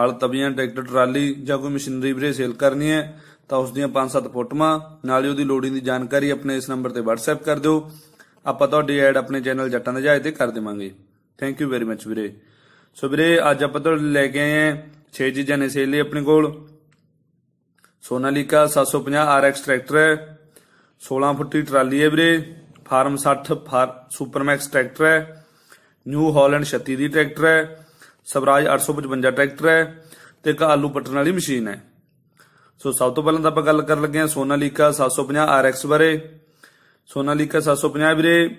ਹਲ ਤਵੀਆਂ, tractor, trolley ਜਾਂ ਕੋਈ ਮਸ਼ੀਨਰੀ ਵੀਰੇ ਸੇਲ ਕਰਨੀ ਹੈ, ਤਾਂ ਉਸ ਦੀਆਂ 5-7 ਫੋਟੋਆਂ, ਨਾਲ ਹੀ ਉਹਦੀ ਲੋੜੀਂ ਦੀ ਜਾਣਕਾਰੀ ਆਪਣੇ ਇਸ ਨੰਬਰ ਤੇ WhatsApp ਕਰ ਦਿਓ। ਆਪਾਂ ਤੁਹਾਡੀ ਐਡ ਆਪਣੇ ਚੈਨਲ ਜੱਟਾਂ ਦੇ ਜਹਾਜ਼ ਤੇ ਕਰ ਦੇਵਾਂਗੇ। ਥੈਂਕ ਯੂ ਵੈਰੀ ਮੱਚ ਵੀਰੇ। ਸੋ ਵੀਰੇ, ਅੱਜ ਆਪਾਂ ਤੁਹਾਡੇ ਲੈ ਕੇ ਆਏ ਹਾਂ 6 ਚੀਜ਼ਾਂ ਨੇ ਸੇਲ ਲਈ ਆਪਣੇ ਕੋਲ। ਸੋਨਾਲੀਕਾ 750 RX ਟਰੈਕਟਰ ਹੈ। 16 ਫੁੱਟੀ ਟਰਾਲੀ ਹੈ ਵੀਰੇ। ਫਾਰਮ 60 ਫਾਰ ਸੁਪਰਮੈਕਸ ਟਰੈਕਟਰ ਹੈ। ਨਿਊ ਹਾਲੈਂਡ 36 ਦੀ ਟਰੈਕਟਰ ਹੈ। ਸਵਰਾਜ 855 ਟਰੈਕਟਰ ਹੈ ਤੇ ਇੱਕ ਆਲੂ ਪੱਟਣ ਵਾਲੀ ਮਸ਼ੀਨ ਹੈ। ਸੋ ਸਭ ਤੋਂ ਪਹਿਲਾਂ ਤਾਂ ਆਪਾਂ ਗੱਲ ਕਰਨ ਲੱਗੇ ਹਾਂ ਸੋਨਾਲੀਕਾ 750 RX ਬਾਰੇ। ਸੋਨਾਲੀਕਾ 750 ਵੀਰੇ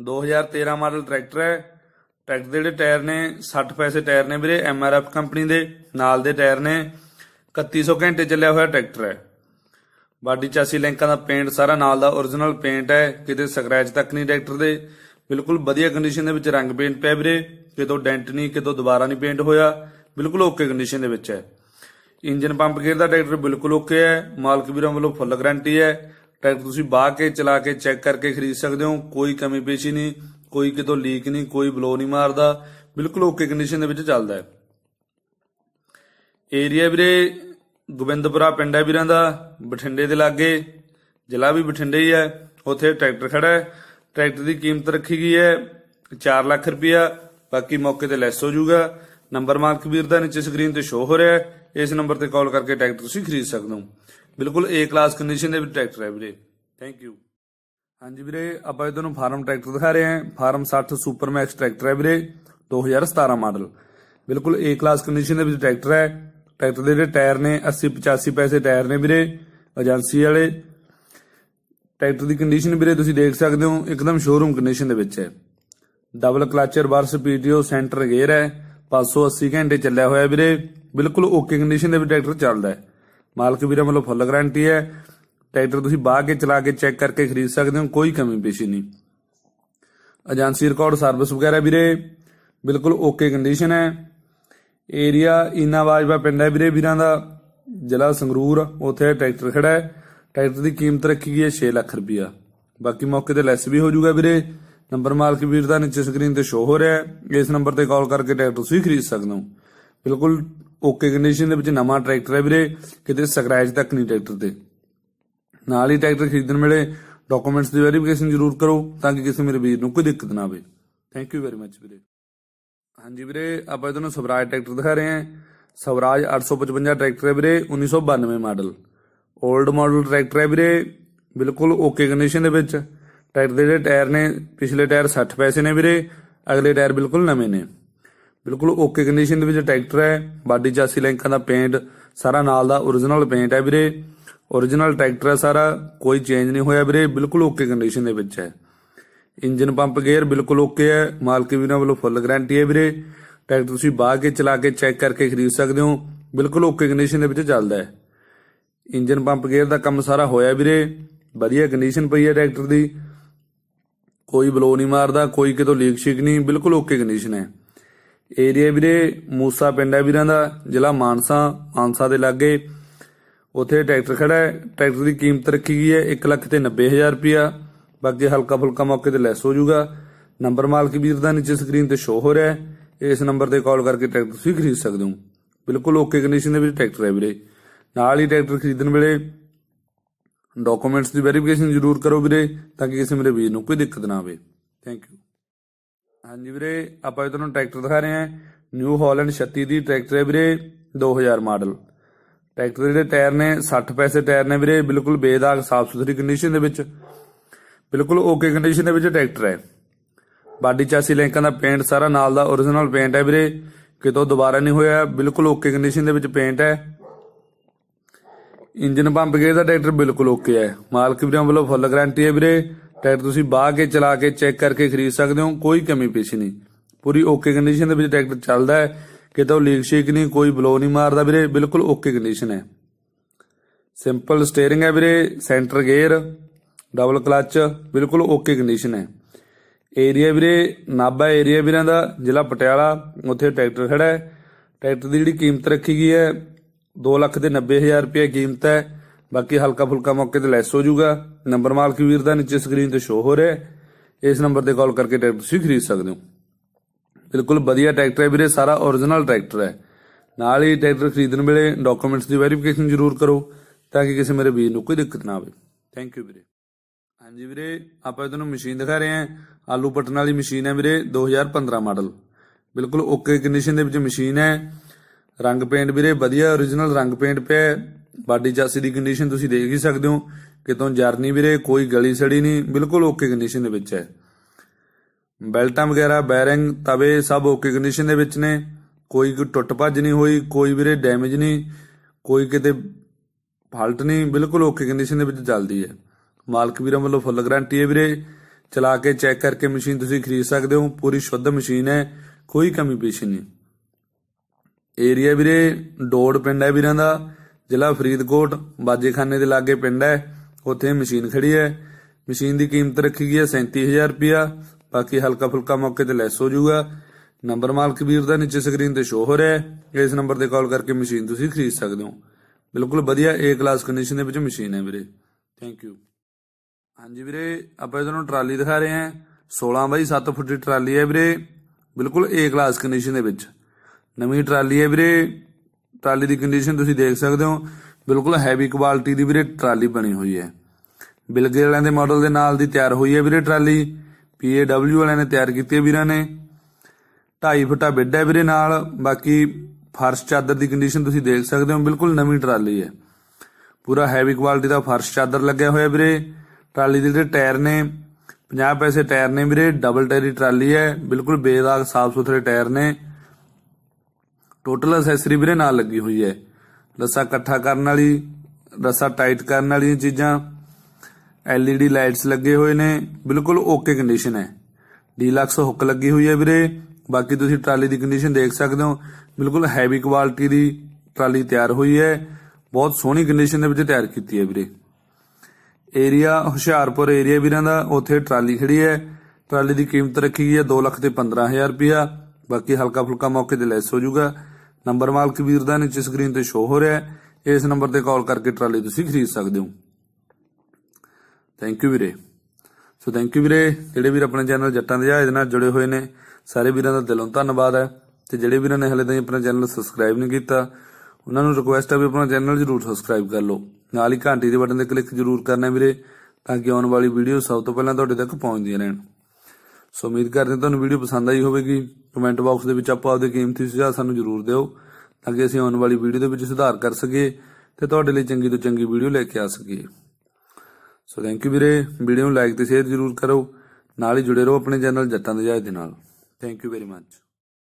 2013 ਮਾਡਲ ਟਰੈਕਟਰ ਹੈ। ਟਰੈਕਟਰ ਦੇ ਜਿਹੜੇ ਟਾਇਰ ਨੇ 60 ਪੈਸੇ ਟਾਇਰ ਨੇ ਵੀਰੇ ਐਮਆਰਐਫ ਕੰਪਨੀ ਦੇ, ਨਾਲ ਦੇ ਟਾਇਰ ਨੇ 3100 ਘੰਟੇ ਚੱਲਿਆ ਹੋਇਆ ਟਰੈਕਟਰ ਹੈ। ਬਾਡੀ ਚਾਸੀ ਲਿੰਕਾਂ ਦਾ ਪੇਂਟ ਸਾਰਾ ਨਾਲ ਦਾ origignal ਪੇਂਟ ਹੈ, ਕਿਤੇ ਸਕ੍ਰੈਚ ਤੱਕ ਨਹੀਂ ਟਰੈਕਟਰ ਦੇ। ਬਿਲਕੁਲ ਵਧੀਆ ਕੰਡੀਸ਼ਨ ਦੇ ਵਿੱਚ ਰੰਗ ਪੇਂਟ ਪਿਆ ਵੀਰੇ। ਕਿਤੋਂ ਡੈਂਟ ਨਹੀਂ, ਕਿਤੋਂ ਦੁਬਾਰਾ ਨਹੀਂ ਪੇਂਟ ਹੋਇਆ। ਬਿਲਕੁਲ ਓਕੇ ਕੰਡੀਸ਼ਨ ਦੇ ਵਿੱਚ ਹੈ। ਇੰਜਨ ਪੰਪ ਗੇਅਰ ਦਾ ਟਰੈਕਟਰ ਬਿਲਕੁਲ ਓਕੇ ਹੈ। ਮਾਲਕ ਵੀਰਾਂ ਵੱਲੋਂ ਫੁੱਲ ਗਾਰੰਟੀ ਹੈ। ਟਰੈਕਟਰ ਤੁਸੀਂ ਬਾਹ ਕੇ, ਚਲਾ ਕੇ ਚੈੱਕ ਕਰਕੇ ਖਰੀਦ ਸਕਦੇ ਹੋ। ਕੋਈ ਕਮੀ ਪੇਸ਼ੀ ਨਹੀਂ, ਕੋਈ ਕਿਤੋਂ ਲੀਕ ਨਹੀਂ, ਕੋਈ ਬਲੋ ਨਹੀਂ ਮਾਰਦਾ। ਬਿਲਕੁਲ ਓਕੇ ਕੰਡੀਸ਼ਨ ਦੇ ਵਿੱਚ ਚੱਲਦਾ ਹੈ। ਏਰੀਆ ਵੀਰੇ, ਗੋਬਿੰਦਪੁਰਾ ਪਿੰਡ ਹੈ ਵੀਰਾਂ ਦਾ। ਬਠਿੰਡੇ ਦੇ ਲਾਗੇ। ਜ਼ਿਲ੍ਹਾ ਵੀ ਬਠਿੰਡੇ ਹੀ ਹੈ। ਉੱਥੇ ਟਰੈਕਟਰ ਖੜਾ ਹੈ। ਟਰੈਕਟਰ ਦੀ ਕੀਮਤ ਰੱਖੀ ਗਈ ਹੈ 4 ਲੱਖ ਰੁਪਇਆ, ਬਾਕੀ ਮੌਕੇ ਤੇ ਲੈਸ ਹੋ ਜਾਊਗਾ। ਨੰਬਰ ਮਾਰਕ ਵੀਰ ਦਾ ਨੀਚੇ ਸਕਰੀਨ ਤੇ ਸ਼ੋ ਹੋ ਰਿਹਾ ਹੈ। ਇਸ ਨੰਬਰ ਤੇ ਕਾਲ ਕਰਕੇ ਟਰੈਕਟਰ ਤੁਸੀਂ ਖਰੀਦ ਸਕਦੇ ਹੋ। ਬਿਲਕੁਲ ਏ ਕਲਾਸ ਕੰਡੀਸ਼ਨ ਦੇ ਵਿੱਚ ਟਰੈਕਟਰ ਹੈ ਵੀਰੇ। ਥੈਂਕ ਯੂ ਹਾਂਜੀ ਵੀਰੇ, ਆਪਾਂ ਇਹ ਤੁਹਾਨੂੰ ਫਾਰਮ ਟਰੈਕਟਰ ਦਿਖਾ ਰਹੇ ਹਾਂ। ਫਾਰਮ 60 ਸੁਪਰ ਮੈਕਸ ਟਰੈਕਟਰ ਹੈ ਵੀਰੇ 2017 ਮਾਡਲ। ਬਿਲਕੁਲ ਏ ਕਲਾਸ ਕੰਡੀਸ਼ਨ ਦੇ ਵਿੱਚ ਟਰੈਕਟਰ ਹੈ। ਟਰੈਕਟਰ ਦੇ ਜਿਹੜੇ ਟਾਇਰ ਨੇ 80 85 ਪੈਸੇ ਟਾਇਰ ਨੇ ਵੀਰੇ, ਏਜੰਸੀ ਵਾਲੇ। ਟਰੈਕਟਰ ਦੀ ਕੰਡੀਸ਼ਨ ਵੀਰੇ ਤੁਸੀਂ ਦੇਖ ਸਕਦੇ ਹੋ, ਇੱਕਦਮ ਸ਼ੋਰੂਮ ਕੰਡੀਸ਼ਨ ਦੇ ਵਿੱਚ ਹੈ। Double clutch reverse PTO center gear ਹੈ 580 ਘੰਟੇ ਚੱਲਿਆ ਹੋਇਆ ਵੀਰੇ, ਬਿਲਕੁਲ ਓਕੇ ਕੰਡੀਸ਼ਨ ਦੇ ਵਿੱਚ ਟਰੈਕਟਰ ਚੱਲਦਾ ਹੈ। ਮਾਲਕ ਵੀਰਾਂ ਵੱਲੋਂ ਫੁੱਲ ਗਾਰੰਟੀ ਹੈ, ਟਰੈਕਟਰ ਤੁਸੀਂ ਬਾਹ ਕੇ ਚਲਾ ਕੇ ਚੈੱਕ ਕਰਕੇ ਖਰੀਦ ਸਕਦੇ ਹੋ, ਕੋਈ ਕਮੀ ਪੇਸ਼ੀ ਨਹੀਂ। ਏਜੰਸੀ ਰਿਕਾਰਡ ਸਰਵਿਸ ਵਗੈਰਾ ਵੀਰੇ, ਬਿਲਕੁਲ ਓਕੇ ਕੰਡੀਸ਼ਨ ਹੈ। ਏਰੀਆ ਇਨਾ ਬਾਜਵਾ ਪਿੰਡ ਹੈ ਵੀਰੇ ਵੀਰਾਂ ਦਾ, ਜ਼ਿਲ੍ਹਾ ਸੰਗਰੂਰ, ਉੱਥੇ ਟਰੈਕਟਰ ਖੜਾ ਹੈ। ਟਰੈਕਟਰ ਦੀ ਕੀਮਤ ਰੱਖੀ ਗਈ ਹੈ 6 ਲੱਖ ਰੁਪਇਆ। ਬਾਕੀ ਮੌਕੇ ਤੇ ਲੈਸ ਵੀ ਹੋ ਜਾਊਗਾ ਵੀਰੇ। ਨੰਬਰ ਮਾਲਕ ਵੀਰ ਦਾ ਨੀਚੇ ਸਕਰੀਨ ਤੇ ਸ਼ੋ ਹੋ ਰਿਹਾ ਹੈ। ਇਸ ਨੰਬਰ ਤੇ ਕਾਲ ਕਰਕੇ ਟਰੈਕਟਰ ਤੁਸੀਂ ਖਰੀਦ ਸਕਦੇ ਹੋ। ਬਿਲਕੁਲ ਓਕੇ ਕੰਡੀਸ਼ਨ ਦੇ ਵਿੱਚ ਨਵਾਂ ਟਰੈਕਟਰ ਹੈ ਵੀਰੇ। ਕਿਤੇ ਸਕ੍ਰੈਚ ਤੱਕ ਨਹੀਂ ਟਰੈਕਟਰ ਤੇ। ਨਾਲ ਹੀ ਟਰੈਕਟਰ ਖਰੀਦਣ ਵੇਲੇ ਡਾਕੂਮੈਂਟਸ ਦੀ ਵੈਰੀਫਿਕੇਸ਼ਨ ਜ਼ਰੂਰ ਕਰੋ ਤਾਂ ਕਿ ਕਿਸੇ ਮੇਰੇ ਵੀਰ ਨੂੰ ਕੋਈ ਦਿੱਕਤ ਨਾ ਆਵੇ। ਥੈਂਕ ਯੂ ਵੈਰੀ ਮੱਚ ਵੀਰੇ। ਹਾਂਜੀ ਵੀਰੇ, ਆਪਾਂ ਤੁਹਾਨੂੰ ਸਵਰਾਜ ਟਰੈਕਟਰ ਦਿਖਾ ਰਹੇ ਹਾਂ। ਸਵਰਾਜ 855 ਟਰੈਕਟਰ ਹੈ ਵੀਰੇ 1992 ਮਾਡਲ 올ਡ ਮਾਡਲ ਟਰੈਕਟਰ ਹੈ ਵੀਰੇ, ਬਿਲਕੁਲ ਓਕੇ ਕੰਡੀਸ਼ਨ ਦੇ ਵਿੱਚ। ਟਰੈਕਟਰ ਦੇ ਜਿਹੜੇ ਟਾਇਰ ਨੇ, ਪਿਛਲੇ ਟਾਇਰ 60 ਪੈਸੇ ਨੇ ਵੀਰੇ, ਅਗਲੇ ਟਾਇਰ ਬਿਲਕੁਲ ਨਵੇਂ ਨੇ। ਬਿਲਕੁਲ ਓਕੇ ਕੰਡੀਸ਼ਨ ਦੇ ਵਿੱਚ ਟਰੈਕਟਰ ਹੈ, ਬਾਡੀ ਚਾਸੀ ਲੈਂਕਾਂ ਦਾ ਪੇਂਟ ਸਾਰਾ ਨਾਲ ਦਾ origignal ਪੇਂਟ ਹੈ ਵੀਰੇ। Origignal ਟਰੈਕਟਰ ਹੈ ਸਾਰਾ, ਕੋਈ ਚੇਂਜ ਨਹੀਂ ਹੋਇਆ ਵੀਰੇ, ਬਿਲਕੁਲ ਓਕੇ ਕੰਡੀਸ਼ਨ ਦੇ ਵਿੱਚ ਹੈ। ਇੰਜਨ ਪੰਪ ਗੇਅਰ ਬਿਲਕੁਲ ਓਕੇ ਹੈ, ਮਾਲਕ ਵੀਰਾਂ ਵੱਲੋਂ ਫੁੱਲ ਗਾਰੰਟੀ ਹੈ ਵੀਰੇ। ਟਰੈਕਟਰ ਤੁਸੀਂ ਬਾਹ ਕੇ ਚਲਾ ਕੇ ਚੈੱਕ ਕਰਕੇ ਖਰੀਦ ਸਕਦੇ ਹੋ, ਬਿਲਕੁਲ ਓਕੇ ਕੰਡੀਸ਼ਨ ਦੇ ਵਿੱਚ ਚੱਲਦਾ ਹੈ। ਇੰਜਨ ਪੰਪ ਗੇਅਰ ਦਾ ਕੰਮ ਸਾਰਾ ਹੋਇਆ ਵੀਰੇ। ਵਧੀਆ ਕੰਡੀਸ਼ਨ ਪਈ ਹੈ ਟਰੈਕਟਰ ਦੀ। ਕੋਈ ਬਲੋ ਨਹੀਂ ਮਾਰਦਾ, ਕੋਈ ਕਿਤੋਂ ਲੀਕ ਸ਼ੀਕ ਨਹੀਂ, ਬਿਲਕੁਲ ਓਕੇ ਕੰਡੀਸ਼ਨ ਹੈ। ਏਰੀਆ ਵੀਰੇ, ਮੂਸਾ ਪਿੰਡ ਹੈ ਵੀਰਾਂ ਦਾ, ਜ਼ਿਲ੍ਹਾ ਮਾਨਸਾ ਮਾਨਸਾ ਦੇ ਲਾਗੇ। ਉੱਥੇ ਟਰੈਕਟਰ ਖੜਾ ਹੈ। ਟਰੈਕਟਰ ਦੀ ਕੀਮਤ ਰੱਖੀ ਗਈ ਹੈ 1 ਲੱਖ ਤੇ 90000 ਰੁਪਇਆ। ਬਾਕੀ ਹਲਕਾ ਫੁਲਕਾ ਮੌਕੇ ਤੇ ਲੈਸ ਹੋ ਜਾਊਗਾ। ਨੰਬਰ ਮਾਲਕ ਵੀਰ ਦਾ ਨੀਚੇ ਸਕਰੀਨ ਤੇ ਸ਼ੋ ਹੋ ਰਿਹਾ ਹੈ। ਇਸ ਨੰਬਰ ਤੇ ਕਾਲ ਕਰਕੇ ਟਰੈਕਟਰ ਤੁਸੀਂ ਖਰੀਦ ਸਕਦੇ ਹੋ। ਬਿਲਕੁਲ ਓਕੇ ਕੰਡੀਸ਼ਨ ਦੇ ਵਿੱਚ ਟਰੈਕਟਰ ਹੈ ਵੀਰੇ। ਨਾਲ ਹੀ ਟਰੈਕਟਰ ਖਰੀਦਣ ਵੇਲੇ ਡਾਕੂਮੈਂਟਸ ਦੀ ਵੈਰੀਫਿਕੇਸ਼ਨ ਜ਼ਰੂਰ ਕਰੋ ਵੀਰੇ, ਤਾਂ ਕਿ ਕਿਸੇ ਮੇਰੇ ਵੀਰ ਨੂੰ ਕੋਈ ਦਿੱਕਤ ਨਾ ਆਵੇ। ਥੈਂਕ ਯੂ ਹਾਂਜੀ ਵੀਰੇ, ਆਪਾਂ ਇਹ ਤੁਹਾਨੂੰ ਟਰੈਕਟਰ ਦਿਖਾ ਰਹੇ ਹਾਂ। ਨਿਊ ਹਾਲੈਂਡ 36 ਦੀ ਟਰੈਕਟਰ ਹੈ ਵੀਰੇ 2000 ਮਾਡਲ। ਟਰੈਕਟਰ ਦੇ ਟਾਇਰ ਨੇ 60 ਪੈਸੇ ਟਾਇਰ ਨੇ ਵੀਰੇ, ਬਿਲਕੁਲ ਬੇਦਾਗ ਸਾਫ਼ ਸੁਥਰੀ ਕੰਡੀਸ਼ਨ ਦੇ ਵਿੱਚ। ਬਿਲਕੁਲ ਓਕੇ ਕੰਡੀਸ਼ਨ ਦੇ ਵਿੱਚ ਟਰੈਕਟਰ ਹੈ। ਬਾਡੀ ਚਾਸੀ ਲੈਂਕਾਂ ਦਾ ਪੇਂਟ ਸਾਰਾ ਨਾਲ ਦਾ origignal ਪੇਂਟ ਹੈ ਵੀਰੇ। ਕਿਤੋਂ ਦੁਬਾਰਾ ਨਹੀਂ ਹੋਇਆ, ਬਿਲਕੁਲ ਓਕੇ ਕੰਡੀਸ਼ਨ ਦੇ ਵਿੱਚ ਪੇਂਟ ਹੈ। ਇੰਜਨ ਪੰਪ ਗੇਅਰ ਦਾ ਟਰੈਕਟਰ ਬਿਲਕੁਲ ਓਕੇ ਹੈ। ਮਾਲਕ ਵੀਰਾਂ ਵੱਲੋਂ ਫੁੱਲ ਗਾਰੰਟੀ ਹੈ ਵੀਰੇ। ਟਰੈਕਟਰ ਤੁਸੀਂ ਬਾਹ ਕੇ ਚਲਾ ਕੇ ਚੈੱਕ ਕਰਕੇ ਖਰੀਦ ਸਕਦੇ ਹੋ, ਕੋਈ ਕਮੀ ਪੇਸ਼ੀ ਨਹੀਂ। ਪੂਰੀ ਓਕੇ ਕੰਡੀਸ਼ਨ ਦੇ ਵਿੱਚ ਟਰੈਕਟਰ ਚੱਲਦਾ ਹੈ। ਕਿਤੋਂ ਲੀਕ ਸ਼ੀਕ ਨਹੀਂ, ਕੋਈ ਬਲੋ ਨਹੀਂ ਮਾਰਦਾ ਵੀਰੇ। ਬਿਲਕੁਲ ਓਕੇ ਕੰਡੀਸ਼ਨ ਹੈ। ਸਿੰਪਲ ਸਟੀਅਰਿੰਗ ਹੈ ਵੀਰੇ ਸੈਂਟਰ ਗੇਅਰ ਡਬਲ ਕਲੱਚ ਬਿਲਕੁਲ ਓਕੇ ਕੰਡੀਸ਼ਨ ਹੈ। ਏਰੀਆ ਵੀਰੇ, ਨਾਭਾ ਏਰੀਆ ਵੀਰਾਂ ਦਾ, ਜ਼ਿਲ੍ਹਾ ਪਟਿਆਲਾ, ਉੱਥੇ ਟਰੈਕਟਰ ਖੜਾ ਹੈ। ਟਰੈਕਟਰ ਦੀ ਜਿਹੜੀ ਕੀਮਤ ਰੱਖੀ ਗਈ ਹੈ 2 ਲੱਖ ਤੇ 90000 ਰੁਪਏ ਕੀਮਤ ਹੈ। ਬਾਕੀ ਹਲਕਾ ਫੁਲਕਾ ਮੌਕੇ ਤੇ ਲੈਸ ਹੋ ਜਾਊਗਾ। ਨੰਬਰ ਮਾਲਕ ਵੀਰ ਦਾ ਨੀਚੇ ਸਕਰੀਨ ਤੇ ਸ਼ੋ ਹੋ ਰਿਹਾ ਹੈ। ਇਸ ਨੰਬਰ ਤੇ ਕਾਲ ਕਰਕੇ ਟਰੈਕਟਰ ਤੁਸੀਂ ਖਰੀਦ ਸਕਦੇ ਹੋ। ਬਿਲਕੁਲ ਵਧੀਆ ਟਰੈਕਟਰ ਹੈ ਵੀਰੇ, ਸਾਰਾ origignal ਟਰੈਕਟਰ ਹੈ। ਨਾਲ ਹੀ ਟਰੈਕਟਰ ਖਰੀਦਣ ਵੇਲੇ ਡਾਕੂਮੈਂਟਸ ਦੀ ਵੈਰੀਫਿਕੇਸ਼ਨ ਜ਼ਰੂਰ ਕਰੋ, ਤਾਂ ਕਿ ਕਿਸੇ ਮੇਰੇ ਵੀਰ ਨੂੰ ਕੋਈ ਦਿੱਕਤ ਨਾ ਆਵੇ। ਥੈਂਕ ਯੂ ਵੀਰੇ। ਹਾਂਜੀ ਵੀਰੇ, ਆਪਾਂ ਤੁਹਾਨੂੰ ਮਸ਼ੀਨ ਦਿਖਾ ਰਹੇ ਹਾਂ। ਆਲੂ ਪੱਟਣ ਵਾਲੀ ਮਸ਼ੀਨ ਹੈ ਵੀਰੇ 2015 ਮਾਡਲ ਬਿਲਕੁਲ ਓਕੇ ਕੰਡੀਸ਼ਨ ਦੇ ਵਿੱਚ ਮਸ਼ੀਨ ਹੈ। ਰੰਗ ਪੇਂਟ ਵੀਰੇ, ਵਧੀਆ origignal ਰੰਗ ਪੇਂਟ ਪਿਆ ਬਾਡੀ ਚਾਸੀ ਦੀ ਕੰਡੀਸ਼ਨ ਤੁਸੀਂ ਦੇਖ ਹੀ ਸਕਦੇ ਹੋ। ਕਿਤੋਂ ਜਰਨੀ ਵੀਰੇ, ਕੋਈ ਗਲੀ ਸੜੀ ਨਹੀਂ, ਬਿਲਕੁਲ ਓਕੇ ਕੰਡੀਸ਼ਨ ਦੇ ਵਿੱਚ ਹੈ। ਬੈਲਟਾਂ ਵਗੈਰਾ ਬੈਰਿੰਗ ਤਵੇ ਸਭ ਓਕੇ ਕੰਡੀਸ਼ਨ ਦੇ ਵਿੱਚ ਨੇ। ਕੋਈ ਕੋਈ ਟੁੱਟ ਭੱਜ ਨਹੀਂ ਹੋਈ, ਕੋਈ ਵੀਰੇ ਡੈਮੇਜ ਨਹੀਂ, ਕੋਈ ਕਿਤੇ ਫਾਲਟ ਨਹੀਂ, ਬਿਲਕੁਲ ਓਕੇ ਕੰਡੀਸ਼ਨ ਦੇ ਵਿੱਚ ਚੱਲਦੀ ਹੈ। ਮਾਲਕ ਵੀਰਾਂ ਵੱਲੋਂ ਫੁੱਲ ਗਾਰੰਟੀ ਹੈ ਵੀਰੇ। ਚਲਾ ਕੇ ਚੈੱਕ ਕਰਕੇ ਮਸ਼ੀਨ ਤੁਸੀਂ ਖਰੀਦ ਸਕਦੇ ਹੋ। ਪੂਰੀ ਸ਼ੁੱਧ ਮਸ਼ੀਨ ਹੈ, ਕੋਈ ਕਮੀ ਪੇਸ਼ੀ ਨਹੀਂ। ਏਰੀਆ ਵੀਰੇ ਡੋੜ ਪਿੰਡ ਹੈ ਵੀਰਾਂ ਦਾ, ਜ਼ਿਲ੍ਹਾ ਫਰੀਦਕੋਟ, ਬਾਜੇਖਾਨੇ ਦੇ ਲਾਗੇ ਪਿੰਡ ਹੈ, ਉੱਥੇ ਮਸ਼ੀਨ ਖੜੀ ਹੈ। ਮਸ਼ੀਨ ਦੀ ਕੀਮਤ ਰੱਖੀ ਗਈ ਹੈ 37000 ਰੁਪਿਆ ਬਾਕੀ ਹਲਕਾ ਫੁਲਕਾ ਮੌਕੇ ਤੇ ਲੈਸ ਹੋ ਜਾਊਗਾ। ਨੰਬਰ ਮਾਲਕ ਵੀਰ ਦਾ ਨੀਚੇ ਸਕਰੀਨ ਤੇ ਸ਼ੋ ਹੋ ਰਿਹਾ ਹੈ, ਇਸ ਨੰਬਰ ਤੇ ਕਾਲ ਕਰਕੇ ਮਸ਼ੀਨ ਤੁਸੀਂ ਖਰੀਦ ਸਕਦੇ ਹੋ। ਬਿਲਕੁਲ ਵਧੀਆ ਏ ਕਲਾਸ ਕੰਡੀਸ਼ਨ ਦੇ ਵਿੱਚ ਮਸ਼ੀਨ ਹੈ ਵੀਰੇ। ਥੈਂਕ ਯੂ ਹਾਂਜੀ ਵੀਰੇ, ਆਪਾਂ ਤੁਹਾਨੂੰ ਟਰਾਲੀ ਦਿਖਾ ਰਹੇ ਹਾਂ। 16 ਬਾਈ 7 ਫੁੱਟ ਦੀ ਟਰਾਲੀ ਹੈ ਵੀਰੇ। ਬਿਲਕੁਲ ਏ ਕਲਾਸ ਕੰਡੀਸ਼ਨ ਦੇ ਵਿੱਚ। ਨਵੀਂ ਟਰਾਲੀ ਹੈ ਵੀਰੇ। ਟਰਾਲੀ ਦੀ ਕੰਡੀਸ਼ਨ ਤੁਸੀਂ ਦੇਖ ਸਕਦੇ ਹੋ। ਬਿਲਕੁਲ ਹੈਵੀ ਕੁਆਲਿਟੀ ਦੀ ਵੀਰੇ ਟਰਾਲੀ ਬਣੀ ਹੋਈ ਹੈ। ਬਿਲਗੇ ਵਾਲਿਆਂ ਦੇ ਮਾਡਲ ਦੇ ਨਾਲ ਦੀ ਤਿਆਰ ਹੋਈ ਹੈ ਵੀਰੇ ਟਰਾਲੀ। PAW ਵਾਲਿਆਂ ਨੇ ਤਿਆਰ ਕੀਤੀ ਹੈ ਵੀਰਾਂ ਨੇ। 2.5 ਫੁੱਟਾ ਬੈੱਡ ਹੈ ਵੀਰੇ ਨਾਲ। ਬਾਕੀ ਫਰਸ਼ ਚਾਦਰ ਦੀ ਕੰਡੀਸ਼ਨ ਤੁਸੀਂ ਦੇਖ ਸਕਦੇ ਹੋ। ਬਿਲਕੁਲ ਨਵੀਂ ਟਰਾਲੀ ਹੈ। ਪੂਰਾ ਹੈਵੀ ਕੁਆਲਿਟੀ ਦਾ ਫਰਸ਼ ਚਾਦਰ ਲੱਗਿਆ ਹੋਇਆ ਵੀਰੇ। ਟਰਾਲੀ ਦੇ ਜਿਹੜੇ ਟਾਇਰ ਨੇ 50 ਪੈਸੇ ਟਾਇਰ ਨੇ ਵੀਰੇ। ਡਬਲ ਟਾਇਰੀ ਟਰਾਲੀ ਹੈ। ਬਿਲਕੁਲ ਬੇਦਾਗ ਸਾਫ਼ ਸੁਥਰੇ ਟਾਇਰ ਨੇ। ਟੋਟਲ ਅਸੈਸਰੀ ਵੀਰੇ ਨਾਲ ਲੱਗੀ ਹੋਈ ਹੈ। ਰੱਸਾ ਇਕੱਠਾ ਕਰਨ ਵਾਲੀ, ਰੱਸਾ ਟਾਈਟ ਕਰਨ ਵਾਲੀਆਂ ਚੀਜ਼ਾਂ। LED ਲਾਈਟਸ ਲੱਗੇ ਹੋਏ ਨੇ। ਬਿਲਕੁਲ ਓਕੇ ਕੰਡੀਸ਼ਨ ਹੈ। ਡੀਲਕਸ ਹੁੱਕ ਲੱਗੀ ਹੋਈ ਹੈ ਵੀਰੇ। ਬਾਕੀ ਤੁਸੀਂ ਟਰਾਲੀ ਦੀ ਕੰਡੀਸ਼ਨ ਦੇਖ ਸਕਦੇ ਹੋ। ਬਿਲਕੁਲ ਹੈਵੀ ਕੁਆਲਿਟੀ ਦੀ ਟਰਾਲੀ ਤਿਆਰ ਹੋਈ ਹੈ। ਬਹੁਤ ਸੋਹਣੀ ਕੰਡੀਸ਼ਨ ਦੇ ਵਿੱਚ ਤਿਆਰ ਕੀਤੀ ਹੈ ਵੀਰੇ। ਏਰੀਆ ਹੁਸ਼ਿਆਰਪੁਰ ਏਰੀਆ ਵੀਰਾਂ ਦਾ, ਉੱਥੇ ਟਰਾਲੀ ਖੜੀ ਹੈ। ਟਰਾਲੀ ਦੀ ਕੀਮਤ ਰੱਖੀ ਗਈ ਹੈ 2 ਲੱਖ ਤੇ 15000 ਰੁਪਿਆ ਬਾਕੀ ਹਲਕਾ ਫੁਲਕਾ ਮੌਕੇ ਤੇ ਲੈਸ ਹੋ ਜਾਊਗਾ। ਨੰਬਰ ਮਾਲਕ ਵੀਰ ਦਾ ਨੀਚੇ ਸਕਰੀਨ ਤੇ ਸ਼ੋ ਹੋ ਰਿਹਾ ਹੈ। ਇਸ ਨੰਬਰ ਤੇ ਕਾਲ ਕਰਕੇ ਟਰਾਲੀ ਤੁਸੀਂ ਖਰੀਦ ਸਕਦੇ ਹੋ। ਥੈਂਕ ਯੂ ਵੀਰੇ। ਸੋ ਥੈਂਕ ਯੂ ਵੀਰੇ। ਜਿਹੜੇ ਵੀਰ ਆਪਣੇ ਚੈਨਲ ਜੱਟਾਂ ਦੇ ਜਹਾਜ਼ ਨਾਲ ਜੁੜੇ ਹੋਏ ਨੇ, ਸਾਰੇ ਵੀਰਾਂ ਦਾ ਦਿਲੋਂ ਧੰਨਵਾਦ ਹੈ। ਤੇ ਜਿਹੜੇ ਵੀਰਾਂ ਨੇ ਹਲੇ ਤਾਈਂ ਆਪਣਾ ਚੈਨਲ ਸਬਸਕ੍ਰਾਈਬ ਨਹੀਂ ਕੀਤਾ, ਉਹਨਾਂ ਨੂੰ ਰਿਕੁਐਸਟ ਹੈ ਵੀ ਆਪਣਾ ਚੈਨਲ ਜਰੂਰ ਸਬਸਕ੍ਰਾਈਬ ਕਰ ਲਓ। ਨਾਲ ਹੀ ਘੰਟੀ ਦੇ ਬਟਨ ਤੇ ਕਲਿੱਕ ਜਰੂਰ ਕਰਨਾ ਵੀਰੇ, ਤਾਂ ਕਿ ਆਉਣ ਵਾਲੀ ਵੀਡੀਓ ਸਭ ਤੋਂ ਪਹਿਲਾਂ ਤੁਹਾਡੇ ਤੱਕ ਪਹੁੰਚਦੀਆਂ ਰਹਿਣ। ਸੋ ਉਮੀਦ ਕਰਦੇ ਹਾਂ ਤੁਹਾਨੂੰ ਵੀਡੀਓ ਪਸੰਦ ਆਈ ਹੋਵੇਗੀ। ਕਮੈਂਟ ਬਾਕਸ ਦੇ ਵਿੱਚ ਆਪਾਂ ਆਪਦੇ ਕੀਮਤੀ ਸੁਝਾਅ ਸਾਨੂੰ ਜਰੂਰ ਦਿਓ, ਤਾਂ ਕਿ ਅਸੀਂ ਆਉਣ ਵਾਲੀ ਵੀਡੀਓ ਦੇ ਵਿੱਚ ਸੁਧਾਰ ਕਰ ਸਕੀਏ ਤੇ ਤੁਹਾਡੇ ਲਈ ਚੰਗੀ ਤੋਂ ਚੰਗੀ ਵੀਡੀਓ ਲੈ ਕੇ ਆ ਸਕੀਏ। ਸੋ ਥੈਂਕ ਯੂ ਵੀਰੇ। ਵੀਡੀਓ ਨੂੰ ਲਾਈਕ ਤੇ ਸ਼ੇਅਰ ਜਰੂਰ ਕਰੋ। ਨਾਲ ਹੀ ਜੁੜੇ ਰਹੋ ਆਪਣੇ ਚੈਨਲ ਜੱਟਾਂ ਦੇ ਜਹਾਜ਼ ਦੇ ਨਾਲ। Thank you very much